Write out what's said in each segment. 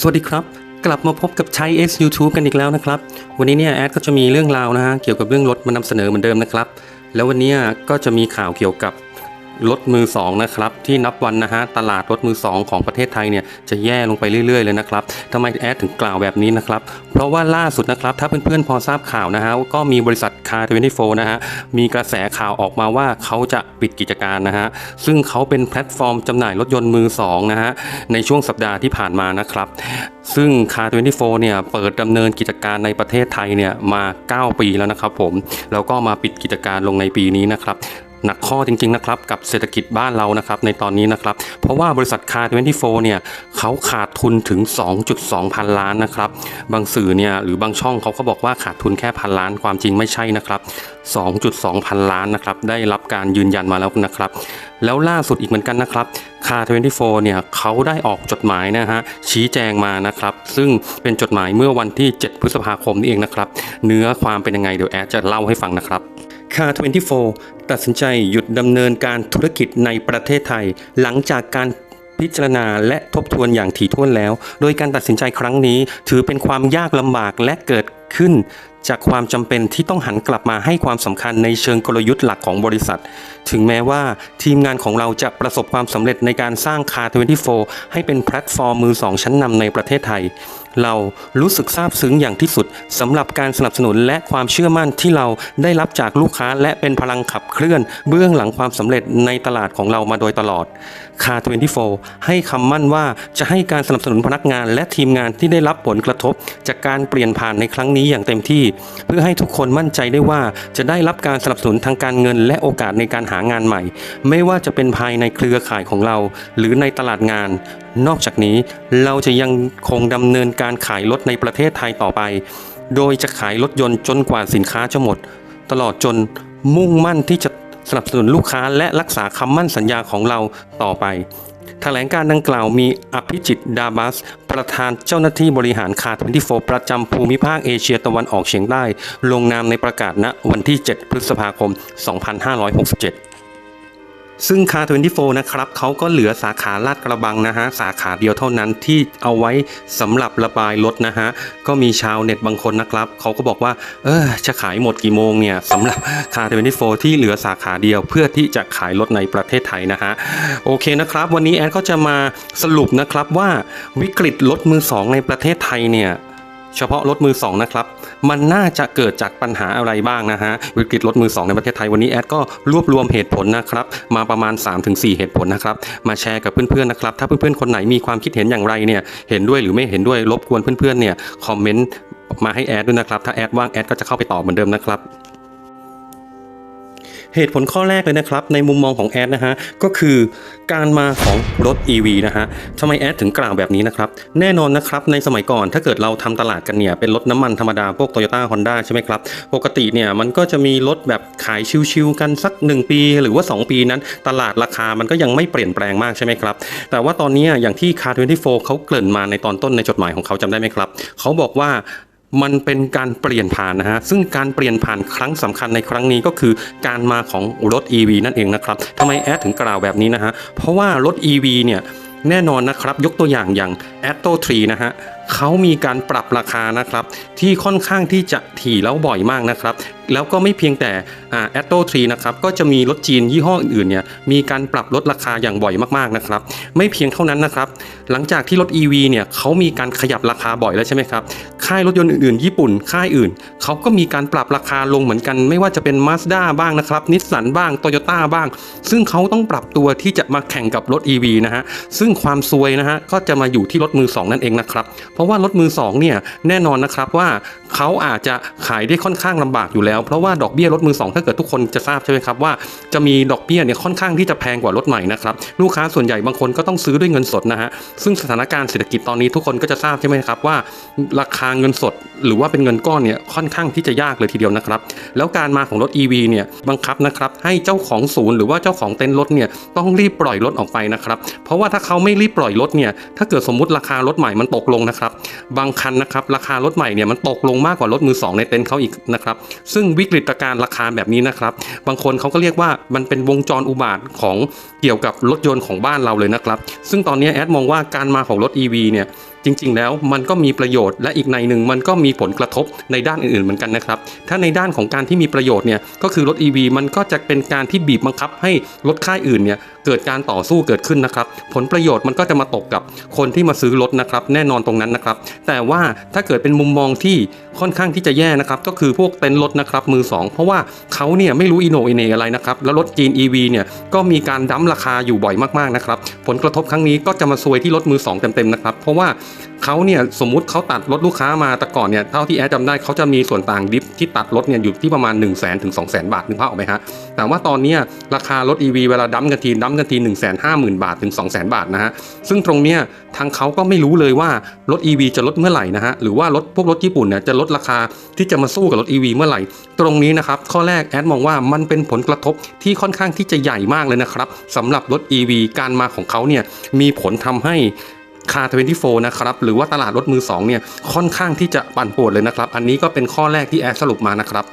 สวัสดีครับ กลับมาพบกับใช้ X YouTube กันอีกแล้วนะครับ วันนี้เนี่ยแอดก็จะมีเรื่องราวนะฮะเกี่ยวกับเรื่องรถมานำเสนอเหมือนเดิมนะครับ แล้ววันนี้ก็จะมีข่าวเกี่ยวกับ รถมือสองนะครับที่นับวันนะฮะตลาดรถมือสองของประเทศไทยเนี่ยจะแย่ลงไปเรื่อยๆเลยนะครับทำไมแอดถึงกล่าวแบบนี้นะครับเพราะว่าล่าสุดนะครับถ้าเพื่อนๆพอทราบข่าวนะฮะก็มีบริษัทคาร์24นนี่โฟนะฮะมีกระแสข่าวออกมาว่าเขาจะปิดกิจการนะฮะซึ่งเขาเป็นแพลตฟอร์มจำหน่ายรถยนต์มือสองนะฮะในช่วงสัปดาห์ที่ผ่านมานะครับซึ่งคาร์24เนี่ยเปิดดำเนินกิจการในประเทศไทยเนี่ยมา 9 ปีแล้วนะครับผมแล้วก็มาปิดกิจการลงในปีนี้นะครับ หนักข้อจริงๆนะครับกับเศรษฐกิจบ้านเรานะครับในตอนนี้นะครับ เพราะว่าบริษัทคาร์24เนี่ยเขาขาดทุนถึง 2.2 พันล้านนะครับ บางสื่อเนี่ยหรือบางช่องเขาก็บอกว่าขาดทุนแค่พันล้านความจริงไม่ใช่นะครับ 2.2 พันล้านนะครับได้รับการยืนยันมาแล้วนะครับ แล้วล่าสุดอีกเหมือนกันนะครับคาร์24เนี่ยเขาได้ออกจดหมายนะฮะชี้แจงมานะครับ ซึ่งเป็นจดหมายเมื่อวันที่ 7 พฤษภาคมนี่เองนะครับ เนื้อความเป็นยังไงเดี๋ยวแอดจะเล่าให้ฟังนะครับ คา24 ตัดสินใจหยุดดำเนินการธุรกิจในประเทศไทย หลังจากการพิจารณาและทบทวนอย่างถี่ถ้วนแล้ว โดยการตัดสินใจครั้งนี้ ถือเป็นความยากลำบากและเกิดขึ้น จากความจำเป็นที่ต้องหันกลับมาให้ความสำคัญในเชิงกลยุทธ์หลักของบริษัท ถึงแม้ว่าทีมงานของเราจะประสบความสำเร็จในการสร้างคา24ให้เป็นแพลตฟอร์มมือสองชั้นนำในประเทศไทย เรารู้สึกซาบซึ้งอย่างที่สุดสำหรับการสนับสนุนและความเชื่อมั่นที่เราได้รับจากลูกค้าและเป็นพลังขับเคลื่อน เบื้องหลังความสำเร็จในตลาดของเรามาโดยตลอดคา24 ให้คำมั่นว่าจะให้การสนับสนุนพนักงาน และทีมงานที่ได้รับผลกระทบ จากการเปลี่ยนผ่านในครั้งนี้อย่างเต็มที่ เพื่อให้ทุกคนมั่นใจได้ว่าจะได้รับการสนับสนุนทางการเงิน และโอกาสในการหางานใหม่ ไม่ว่าจะเป็นภายในเครือข่ายของเรา หรือในตลาดงาน นอกจากนี้เราจะยังคงดำเนินการขายรถในประเทศไทยต่อไป โดยจะขายรถยนต์จนกว่าสินค้าจะหมด ตลอดจนมุ่งมั่นที่จะสนับสนุนลูกค้าและรักษาคำมั่นสัญญาของเราต่อไปแถลงการดังกล่าวมีอภิจิตดาบัส ประธานเจ้าหน้าที่บริหารคาร์24ประจำภูมิภาคเอเชียตะวันออกเฉียงใต้ ลงนามในประกาศณวันที่ 7 พฤษภาคม 2567 ซึ่งคาร์24นะครับเขาก็เหลือสาขาลาดกระบังนะฮะ สาขาเดียวเท่านั้นที่เอาไว้สำหรับระบายรถนะฮะ ก็มีชาวเน็ตบางคนนะครับเขาก็บอกว่า เออจะขายหมดกี่โมงเนี่ยสำหรับคาร์24ที่เหลือสาขาเดียวเพื่อที่จะขายรถในประเทศไทยนะฮะ โอเคนะครับ วันนี้แอนก็จะมาสรุปนะครับว่าวิกฤตรถมือสองในประเทศไทยเนี่ยเฉพาะรถมือสองนะครับ มันน่าจะเกิดจากปัญหาอะไรบ้างนะฮะวิกฤตรถมือสองในประเทศไทยวันนี้แอดก็รวบรวมเหตุผลนะครับ มาประมาณ 3-4 เหตุผลนะครับ มาแชร์กับเพื่อนๆนะครับ ถ้าเพื่อนๆคนไหนมีความคิดเห็นอย่างไรเนี่ยเห็นด้วยหรือไม่เห็นด้วยรบกวนเพื่อนๆเนี่ยคอมเมนต์มาให้แอดด้วยนะครับ ถ้าแอดว่างแอดก็จะเข้าไปตอบเหมือนเดิมนะครับ เหตุผลข้อแรกเลยนะครับ ในมุมมองของแอดนะฮะก็คือการมาของรถ EV นะฮะทำไมแอดถึงกล่าวแบบนี้นะครับ แน่นอนนะครับในสมัยก่อนถ้าเกิดเราทำตลาดกันเนี่ย เป็นรถน้ำมันธรรมดาพวก Toyota Honda ใช่ไหมครับ ปกติเนี่ยมันก็จะมีรถแบบขายชิวๆกันสัก 1 ปีหรือว่า 2 ปีนั้น ตลาดราคามันก็ยังไม่เปลี่ยนแปลงมากใช่ไหมครับ แต่ว่าตอนนี้อย่างที่ Car 24เขาเกริ่นมาในตอนต้นในจดหมายของเขาจำได้ไหมครับ เขาบอกว่า มันเป็นการเปลี่ยนผ่านนะฮะ ซึ่งการเปลี่ยนผ่านครั้งสำคัญในครั้งนี้ก็คือการมาของรถ EV นั่นเองนะครับทำไมแอดถึงกล่าวแบบนี้นะฮะ เพราะว่ารถ EV เนี่ยแน่นอนนะครับยกตัวอย่างอย่าง a t t o 3นะฮะเขามีการปรับราคานะครับที่ค่อนข้างที่จะถี่แล้วบ่อยมากนะครับ แล้วก็ไม่เพียงแต่แอ่า a t t o 3นะครับก็จะมีรถจีนยี่ห้ออื่นๆเนี่ยมีการปรับลดราคาอย่างบ่อยมากๆนะครับไม่เพียงเท่านั้นนะครับหลังจากที่รถ EV เนี่ยเขามีการขยับราคาบ่อยแล้วใช่ไหมครับค่ายรถยนต์อื่นๆ ญี่ปุ่นค่ายอื่นเขาก็มีการปรับราคาลงเหมือนกัน ไม่ว่าจะเป็น Mazda บ้างนะครับนิสสันบ้างโตโยต้าบ้าง ซึ่งเขาต้องปรับตัวที่จะมาแข่งกับรถ EV นะฮะซึ่งความซวยนะฮะก็จะมาอยู่ที่รถมือ 2 นั่นเองนะครับเพราะว่ารถมือ2เนี่ยแน่นอนนะครับว่าเขาอาจจะขายได้ค่อนข้างลำบากอยู่แล้วเพราะว่าดอกเบี้ยรถมือสองถ้าเกิดทุกคนจะทราบใช่ไหมครับว่าจะมีดอกเบี้ยเนี่ยค่อนข้างที่จะแพงกว่ารถใหม่นะครับลูกค้าส่วนใหญ่บางคนก็ต้องซื้อด้วยเงินสดนะฮะซึ่งสถานการณ์เศรษฐกิจตอนนี้ทุกคนก็จะทราบใช่ไหมครับว่า ราคาเงินสดหรือว่าเป็นเงินก้อนเนี่ยค่อนข้างที่จะยากเลยทีเดียวนะครับ แล้วการมาของรถ EV เนี่ยบังคับนะครับให้เจ้าของศูนย์หรือว่าเจ้าของเต็นท์รถเนี่ยต้องรีบปล่อยรถออกไปนะครับเพราะว่าถ้าเขาไม่รีบปล่อยรถเนี่ยถ้าเกิดสมมุติราคารถใหม่มันตกลงนะครับบางคันนะครับราคารถใหม่เนี่ยมันตกลงมากกว่ารถมือสองในเต็นท์เขาอีกนะครับซึ่งวิกฤตการณ์ราคาแบบนี้นะครับบางคนเขาก็เรียกว่ามันเป็นวงจรอุบาทของเกี่ยวกับรถยนต์ของบ้านเราเลยนะครับ ซึ่งตอนนี้แอดมองว่าการมาของรถ EV เนี่ย จริง ๆ แล้วมันก็มีประโยชน์และอีกในหนึ่งมันก็มีผลกระทบในด้านอื่นๆเหมือนกันนะครับ ถ้าในด้านของการที่มีประโยชน์เนี่ยก็คือรถ EV มันก็จะเป็นการที่บีบบังคับให้รถค่ายอื่นเนี่ย เกิดการต่อสู้เกิดขึ้นนะครับ ผลประโยชน์มันก็จะมาตกกับคนที่มาซื้อรถนะครับ แน่นอนตรงนั้นนะครับ แต่ว่าถ้าเกิดเป็นมุมมองที่ค่อนข้างที่จะแย่นะครับ ก็คือพวกเต็นท์รถนะครับมือสองเพราะว่าเขาเนี่ยไม่รู้อินโนอีเนอะไรนะครับ แล้วรถจีน EV เนี่ยก็มีการดั้มราคาอยู่บ่อยมากๆนะครับ ผลกระทบครั้งนี้ก็จะมาซวยที่รถมือสองเต็มๆนะครับ เพราะว่าเขาเนี่ยสมมุติเขาตัดรถลูกค้ามาแต่ก่อนเนี่ยเท่าที่แอดจำได้เขาจะมีส่วนต่างดิฟที่ตัดรถเนี่ยอยู่ที่ประมาณ 1 0 0 0 0แถึง2 0 0 0 0 0บาทนึกภาพออกไหมฮะแต่ว่าตอนนี้ราคารถ EV เวลาดั้มกันทีดั้มกันที1 5 0 0 0 0 บาทถึง 2 0 0 0 0 บาทนะฮะซึ่งตรงเนี้ยทางเขาก็ไม่รู้เลยว่ารถ EV จะลดเมื่อไหร่นะฮะหรือว่ารถพวกรถญี่ปุ่นเนี่ยจะลดราคาที่จะมาสู้กับรถ EV เมื่อไหร่ ตรงนี้นะครับข้อแรกแอดมองว่ามันเป็นผลกระทบที่ค่อนข้างที่จะใหญ่มากเลยนะครับสำหรับรถ EV การมาของเขาเนี่ยมีผลทำให้ คา24นะครับหรือว่าตลาดรถมือ2เนี่ยค่อนข้างที่จะปั่นป่วนเลยนะครับ อันนี้ก็เป็นข้อแรกที่แอดสรุปมานะครับ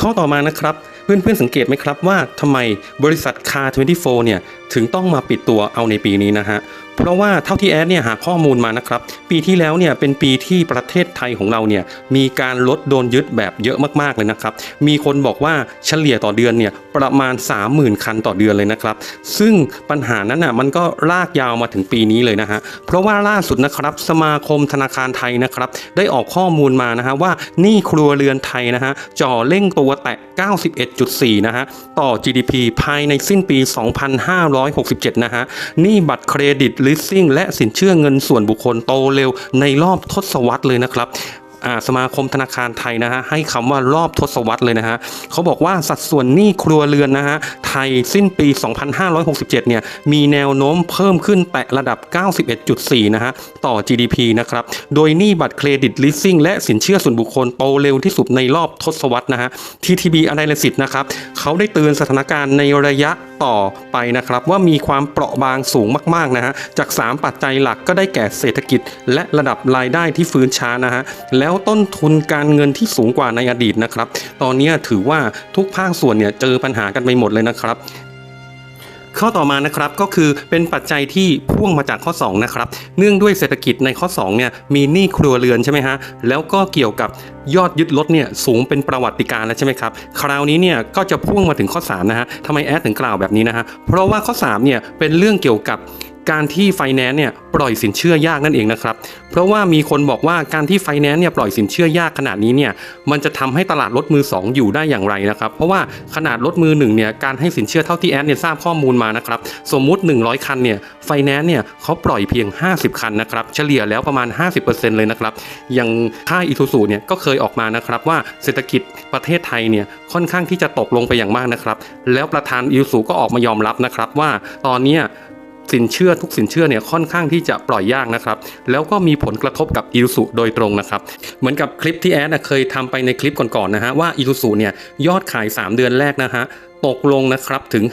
ข้อต่อมานะครับ เพื่อนๆสังเกตไหมครับว่าทำไมบริษัท Car 24เนี่ยถึงต้องมาปิดตัวเอาในปีนี้นะฮะ เพราะว่าเท่าที่แอดเนี่ยหาข้อมูลมานะครับ ปีที่แล้วเนี่ยเป็นปีที่ประเทศไทยของเราเนี่ยมีการลดโดนยึดแบบเยอะมากๆเลยนะครับ มีคนบอกว่าเฉลี่ยต่อเดือนเนี่ยประมาณ 30,000 คันต่อเดือนเลยนะครับ ซึ่งปัญหานั้นน่ะมันก็ลากยาวมาถึงปีนี้เลยนะฮะ เพราะว่าล่าสุดนะครับสมาคมธนาคารไทยนะครับได้ออกข้อมูลมานะฮะว่านี้ครัวเรือนไทยนะฮะจ่อเร่งตัวแตะ 91.4 นะฮะ ต่อ GDP ภายในสิ้นปี 2567 นะฮะ นี่บัตรเครดิตลิสซิ่งและสินเชื่อเงินส่วนบุคคลโตเร็วในรอบทศวรรษเลยนะครับ สมาคมธนาคารไทยนะฮะให้คำว่ารอบทศวรรษเลยนะฮะเขาบอกว่าสัดส่วนหนี้ครัวเรือนนะฮะไทยสิ้นปี 2567 เนี่ยมีแนวโน้มเพิ่มขึ้นแตะระดับ 91.4 นะฮะต่อ GDP นะครับโดยหนี้บัตรเครดิต leasing และสินเชื่อส่วนบุคคลโตเร็วที่สุดในรอบทศวรรษนะฮะ TTB Analysis นะครับเขาได้เตือนสถานการณ์ในระยะต่อไปนะครับว่ามีความเปราะบางสูงมากๆนะฮะจาก 3 ปัจจัยหลักก็ได้แก่เศรษฐกิจ และระดับรายได้ที่ฟื้นช้านะฮะแล้วล้วต้นทุนการเงินที่สูงกว่าในอดีตนะครับ ตอนนี้ถือว่าทุกภาคส่วนเนี่ยเจอปัญหากันไปหมดเลยนะครับข้อต่อมานะครับก็คือเป็นปัจจัยที่พ่วงมาจากข้อ2นะครับเนื่องด้วยเศรษฐกิจในข้อ2เนี่ยมีหนี้ครัวเรือนใช่ไหมฮะแล้วก็เกี่ยวกับยอดยึดรถเนี่ยสูงเป็นประวัติการณ์แล้วใช่ไหมครับคราวนี้เนี่ยก็จะพ่วงมาถึงข้อ3นะฮะทำไมแอดถึงกล่าวแบบนี้นะฮะเพราะว่าข้อ3เนี่ยเป็นเรื่องเกี่ยวกับ การที่ไฟแนนซ์เนี่ยปล่อยสินเชื่อยากนั่นเองนะครับ เพราะว่ามีคนบอกว่าการที่ไฟแนนซ์เนี่ยปล่อยสินเชื่อยากขนาดนี้เนี่ยมันจะทำให้ตลาดรถมือ 2 อยู่ได้อย่างไรนะครับ เพราะว่าขนาดรถมือหนึ่งเนี่ยการให้สินเชื่อเท่าที่แอดเนี่ยทราบข้อมูลมานะครับสมมุติ 100 คันเนี่ยไฟแนนซ์เนี่ยเขาปล่อยเพียง 50 คันนะครับเฉลี่ยแล้วประมาณ 50%เลยนะครับอย่างค่ายอิทูสูเนี่ยก็เคยออกมานะครับว่าเศรษฐกิจประเทศไทยเนี่ยค่อนข้างที่จะตกลงไปอย่างมากนะครับแล้วประธานอิทูสูก็ออกมายอมรับนะครับว่าตอนนี้ สินเชื่อทุกสินเชื่อเนี่ยค่อนข้างที่จะปล่อยยากนะครับ แล้วก็มีผลกระทบกับอิรุสุโดยตรงนะครับ เหมือนกับคลิปที่แอดเคยทำไปในคลิปก่อนๆนะฮะว่าอิรุสุเนี่ยยอดขาย 3 เดือนแรกนะฮะ ตกลงนะครับถึง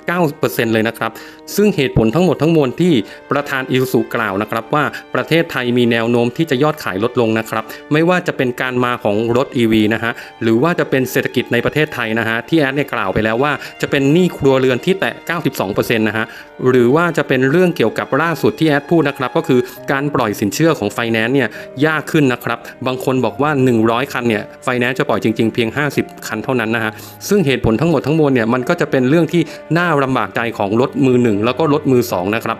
50.9%เลยนะครับ ซึ่งเหตุผลทั้งหมดทั้งมวลที่ประธานอิ u ูกล่าวนะครับ ว่าประเทศไทยมีแนวโน้มที่จะยอดขายลดลงนะครับ ไม่ว่าจะเป็นการมาของรถ EV นะฮะหรือว่าจะเป็นเศรษฐกิจในประเทศไทยนะฮะที่แอดเนี่ยกล่าวไปแล้วว่าจะเป็นหนี้ครัวเรือนที่แตะ 92%นะฮะหรือว่าจะเป็นเรื่องเกี่ยวกับล่าสุดที่แอดพูดนะครับก็คือการปล่อยสินเชื่อของไฟแนนซ์เนี่ยยากขึ้นนะครับบางคนบอกว่า 100 คันเนี่ยไฟแนนซ์จะปล่อยจริง ๆ เพียง 50 คันเท่านั้นนะฮะซึ่งเหตุผลทั้งหมดทั้งมวลเนี่ยมันก็จะเป็นเรื่องที่น่าลำบากใจของรถมือหนึ่งแล้วก็รถมือสองนะครับ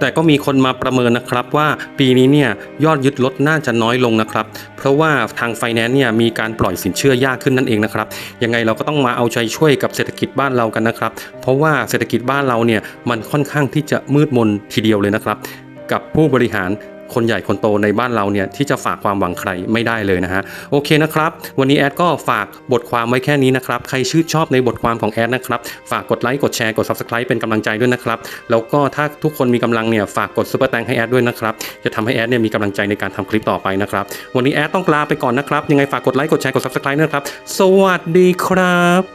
แต่ก็มีคนมาประเมินนะครับว่าปีนี้เนี่ยยอดยึดรถน่าจะน้อยลงนะครับ เพราะว่าทางไฟแนนซ์เนี่ยมีการปล่อยสินเชื่อยากขึ้นนั่นเองนะครับยังไงเราก็ต้องมาเอาใจช่วยกับเศรษฐกิจบ้านเรากันนะครับ เพราะว่าเศรษฐกิจบ้านเราเนี่ยมันค่อนข้างที่จะมืดมนทีเดียวเลยนะครับ กับผู้บริหาร คนใหญ่คนโตในบ้านเราเนี่ยที่จะฝากความหวังใครไม่ได้เลยนะฮะโอเคนะครับ วันนี้แอดก็ฝากบทความไว้แค่นี้นะครับ ใครชื่นชอบในบทความของแอดนะครับ ฝากกดไลค์กดแชร์กด subscribe เป็นกำลังใจด้วยนะครับ แล้วก็ถ้าทุกคนมีกำลังเนี่ยฝากกดซุปเปอร์แตงให้แอดด้วยนะครับ จะทำให้แอดเนี่ยมีกำลังใจในการทำคลิปต่อไปนะครับ วันนี้แอดต้องลาไปก่อนนะครับ ยังไงฝากกดไลค์กดแชร์กด subscribe นะครับ สวัสดีครับ